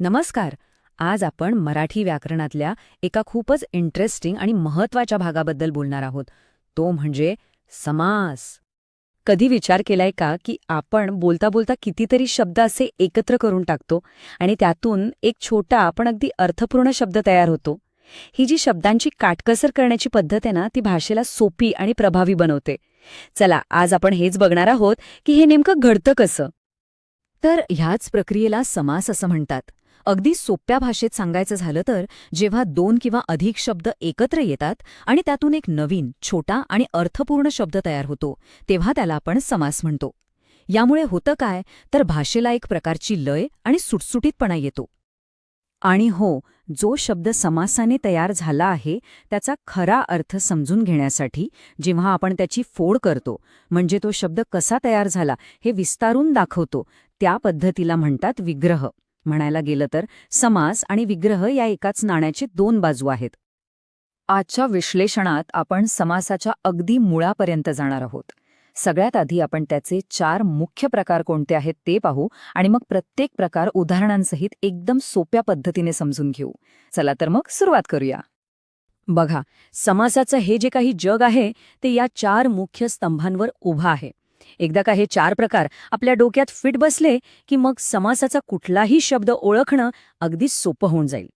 नमस्कार. आज आपण मराठी व्याकरणातल्या एका खूपच इंटरेस्टिंग आणि महत्त्वाच्या भागाबद्दल बोलणार आहोत. तो म्हणजे समास. कधी विचार केलाय का की आपण बोलता बोलता कितीतरी शब्द असे एकत्र करून टाकतो आणि त्यातून एक छोटा पण अगदी अर्थपूर्ण शब्द तयार होतो? ही जी शब्दांची काटकसर करण्याची पद्धत आहे ना ती भाषेला सोपी आणि प्रभावी बनवते. चला आज आपण हेच बघणार आहोत की हे नेमकं घडतं कसं? तर ह्याच प्रक्रियेला समास असं म्हणतात. अगदी सोप्या भाषेत सांगायचं झालं तर जेव्हा दोन किंवा अधिक शब्द एकत्र येतात आणि त्यातून एक नवीन छोटा आणि अर्थपूर्ण शब्द तयार होतो तेव्हा त्याला आपण समास म्हणतो. यामुळे होतं काय तर भाषेला एक प्रकारची लय आणि सुटसुटीतपणा येतो. आणि हो जो शब्द समासाने तयार झाला आहे त्याचा खरा अर्थ समजून घेण्यासाठी जेव्हा आपण त्याची फोड करतो म्हणजे तो शब्द कसा तयार झाला हे विस्तारून दाखवतो त्या पद्धतीला म्हणतात विग्रह. म्हणायला गेलं तर समास आणि विग्रह या एकाच नाण्याचे दोन बाजू आहेत. आजच्या विश्लेषणात आपण समासाच्या अगदी मुळापर्यंत जाणार आहोत. सगळ्यात आधी आपण त्याचे चार मुख्य प्रकार कोणते आहेत ते पाहू आणि मग प्रत्येक प्रकार उदाहरणांसहित एकदम सोप्या पद्धतीने समजून घेऊ. चला तर मग सुरुवात करूया. बघा समासाचं हे जे काही जग आहे ते या चार मुख्य स्तंभांवर उभं आहे. एकदा का हे चार प्रकार आपल्या डोक्यात फिट बसले की मग समासाचा कुठलाही शब्द ओळखणं अगदी सोपं होऊन जाईल.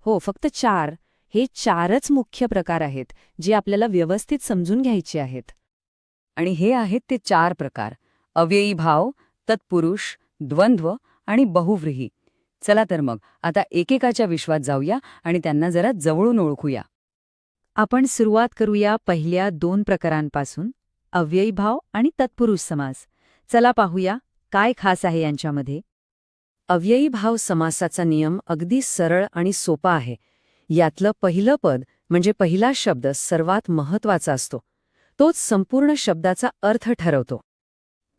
हो फक्त चार. हे चारच मुख्य प्रकार आहेत जे आपल्याला व्यवस्थित समजून घ्यायचे आहेत. आणि हे आहेत ते चार प्रकार. अव्ययी भाव तत्पुरुष द्वंद्व आणि बहुव्रीही. चला तर मग आता एकेकाच्या विश्वात जाऊया आणि त्यांना जरा जवळून ओळखूया. आपण सुरुवात करूया पहिल्या दोन प्रकारांपासून. अव्ययी भाव आणि तत्पुरुष समास. चला पाहूया काय खास आहे यांच्यामध्ये? अव्ययी भाव समासाचा नियम अगदी सरळ आणि सोपा आहे. यातलं पहिलं पद म्हणजे पहिला शब्द सर्वात महत्त्वाचा असतो. तोच संपूर्ण शब्दाचा अर्थ ठरवतो.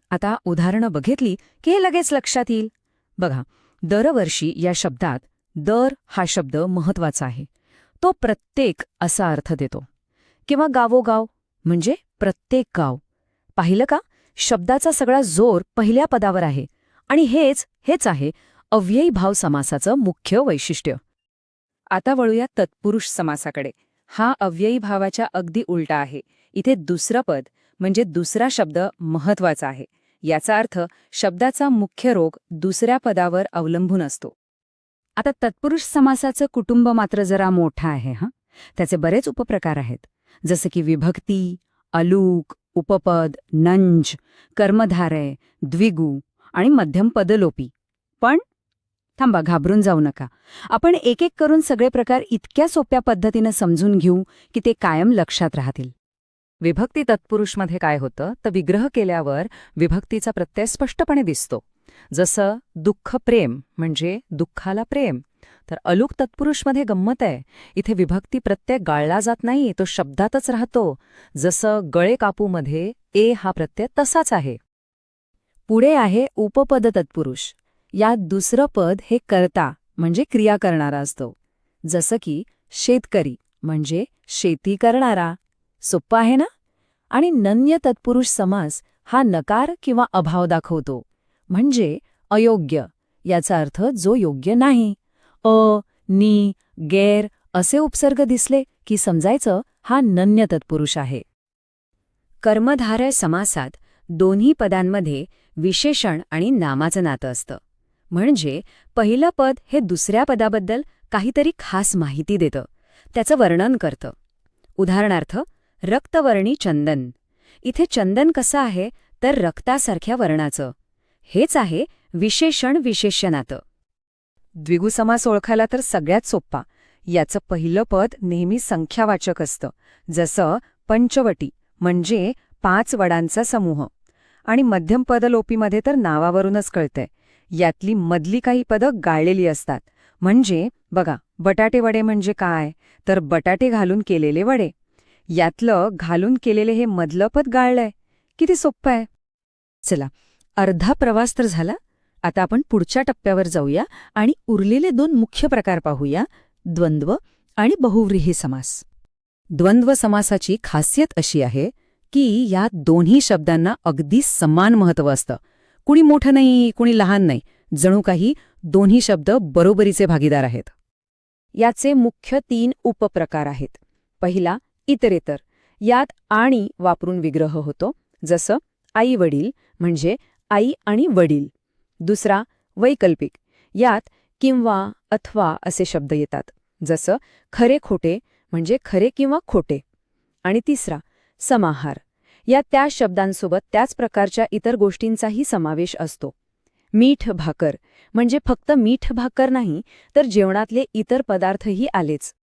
आता उदाहरणं बघितली की हे लगेच लक्षात येईल? बघा दरवर्षी या शब्दात दर हा शब्द महत्त्वाचा आहे. तो प्रत्येक असा अर्थ देतो. किंवा गावोगाव म्हणजे प्रत्येक गाव. पाहिलं का? शब्दाचा सगळा जोर पहिल्या पदावर आहे. आणि हेच हेच आहे अव्ययी भाव समासाचं मुख्य वैशिष्ट्य. आता वळूया तत्पुरुष समासाकडे. हा अव्ययी भावाच्या अगदी उलटा आहे. इथे दुसरं पद म्हणजे दुसरा शब्द महत्त्वाचा आहे. याचा अर्थ शब्दाचा मुख्य रोग दुसऱ्या पदावर अवलंबून असतो. आता तत्पुरुष समासाचं कुटुंब मात्र जरा मोठं आहे हां? त्याचे बरेच उपप्रकार आहेत. जसं की विभक्ती अलूक उपपद नंज कर्मधारय द्विगु आणि मध्यम पदलोपी. पण थांबा घाबरून जाऊ नका. आपण एक एक करून सगळे प्रकार इतक्या सोप्या पद्धतीनं समजून घेऊ की ते कायम लक्षात राहतील. विभक्ती तत्पुरुषमध्ये काय होतं? तर विग्रह केल्यावर विभक्तीचा प्रत्यय स्पष्टपणे दिसतो. जसं दुःख प्रेम म्हणजे दुःखाला प्रेम. तर अलूक तत्पुरुषमध्ये गंमत आहे. इथे विभक्ती प्रत्यय गाळला जात नाही तो शब्दातच राहतो. जसं गळे कापूमध्ये ए हा प्रत्यय तसाच आहे. पुढे आहे उपपद तत्पुरुष. यात दुसरं पद हे करता म्हणजे क्रिया करणारा असतो. जसं की शेतकरी म्हणजे शेती करणारा. सोप्पं आहे ना? आणि नन्य तत्पुरुष समास हा नकार किंवा अभाव दाखवतो. म्हणजे अयोग्य याचा अर्थ जो योग्य नाही. अ नी गैर असे उपसर्ग दिसले की समजायचं हा नन्य तत्पुरुष आहे. कर्मधारय समासात दोन्ही पदांमध्ये विशेषण आणि नामाचं नातं असतं. म्हणजे पहिलं पद हे दुसऱ्या पदाबद्दल काहीतरी खास माहिती देतं. त्याचं वर्णन करतं. उदाहरणार्थ रक्तवर्णी चंदन. इथे चंदन कसं आहे तर रक्तासारख्या वर्णाचं. हेच आहे विशेषण विशेष्य नातं. समास ओळखायला तर सगळ्यात सोप्पा. याचं पहिलं पद नेहमी संख्यावाचक असतं. जसं पंचवटी म्हणजे पाच वडांचा समूह. आणि मध्यम पदलोपीमध्ये तर नावावरूनच कळतंय. यातली मधली काही पदं गाळलेली असतात. म्हणजे बघा बटाटे वडे म्हणजे काय? तर बटाटे घालून केलेले वडे. यातलं घालून केलेले हे मधलं पद गाळलंय. किती सोप्पं आहे. चला अर्धा प्रवास तर झाला. आता आपण पुढच्या टप्प्यावर जाऊया आणि उरलेले दोन मुख्य प्रकार पाहूया द्वंद्व आणि बहुव्रीही समास. द्वंद्व समासाची खासियत अशी आहे की या दोन्ही शब्दांना अगदी समान महत्त्व असतं. कुणी मोठं नाही कुणी लहान नाही जणू काही दोन्ही शब्द बरोबरीचे भागीदार आहेत. याचे मुख्य तीन उपप्रकार आहेत. पहिला इतरेतर. यात आणि वापरून विग्रह होतो जसं आई वडील म्हणजे आई आणि वडील. दुसरा वैकल्पिक. यात किंवा अथवा असे शब्द येतात. जसं खरे खोटे म्हणजे खरे किंवा खोटे. आणि तिसरा समाहार. या त्या शब्दांसोबत त्याच प्रकारच्या इतर गोष्टींचाही समावेश असतो. मीठ भाकर म्हणजे फक्त मीठ भाकर नाही तर जेवणातले इतर पदार्थही आलेच.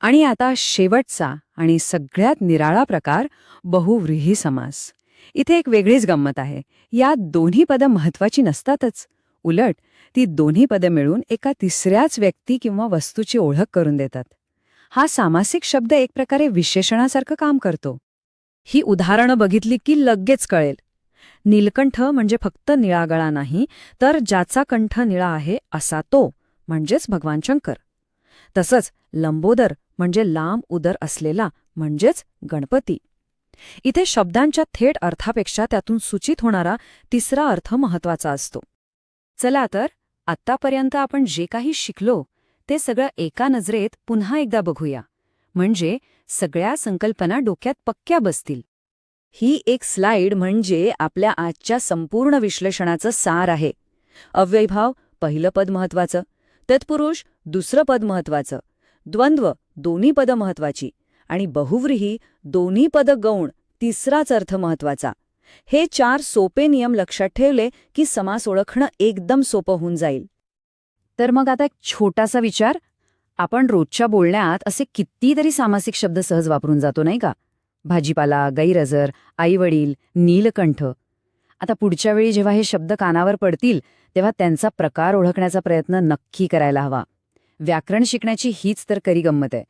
आणि आता शेवटचा आणि सगळ्यात निराळा प्रकार बहुव्रीही समास. इथे एक वेगळीच गंमत आहे. या दोन्ही पदं महत्वाची नसतातच. उलट ती दोन्ही पदं मिळून एका तिसऱ्याच व्यक्ती किंवा वस्तूची ओळख करून देतात. हा सामासिक शब्द एक प्रकारे विशेषणासारखं काम करतो. ही उदाहरणं बघितली की लगेच कळेल. नीलकंठ म्हणजे फक्त निळागळा नाही तर ज्याचा कंठ निळा आहे असा तो म्हणजेच भगवान शंकर. तसंच लंबोदर म्हणजे लांब उदर असलेला म्हणजेच गणपती. इथे शब्दांच्या थेट अर्थापेक्षा त्यातून सूचित होणारा तिसरा अर्थ महत्त्वाचा असतो. चला तर आत्तापर्यंत आपण जे काही शिकलो ते सगळं एका नजरेत पुन्हा एकदा बघूया. म्हणजे सगळ्या संकल्पना डोक्यात पक्क्या बसतील. ही एक स्लाइड म्हणजे आपल्या आजच्या संपूर्ण विश्लेषणाचं सार आहे. अव्ययभाव पहिलं पद महत्वाचं तत्पुरुष दुसरं पद महत्वाचं द्वंद्व दोन्ही पदं महत्वाची आणि बहुव्रीही दोन्ही पदं गौण तिसराच अर्थ महत्त्वाचा हे चार सोपे नियम लक्षात ठेवले की समास ओळखणं एकदम सोपं होऊन जाईल. तर मग आता एक छोटासा विचार. आपण रोजच्या बोलण्यात असे कितीतरी सामासिक शब्द सहज वापरून जातो नाही का? भाजीपाला गैरहजर आईवडील नीलकंठ. आता पुढच्या वेळी जेव्हा हे शब्द कानावर पडतील तेव्हा त्यांचा प्रकार ओळखण्याचा प्रयत्न नक्की करायला हवा. व्याकरण शिकण्याची हीच तर करी गंमत आहे.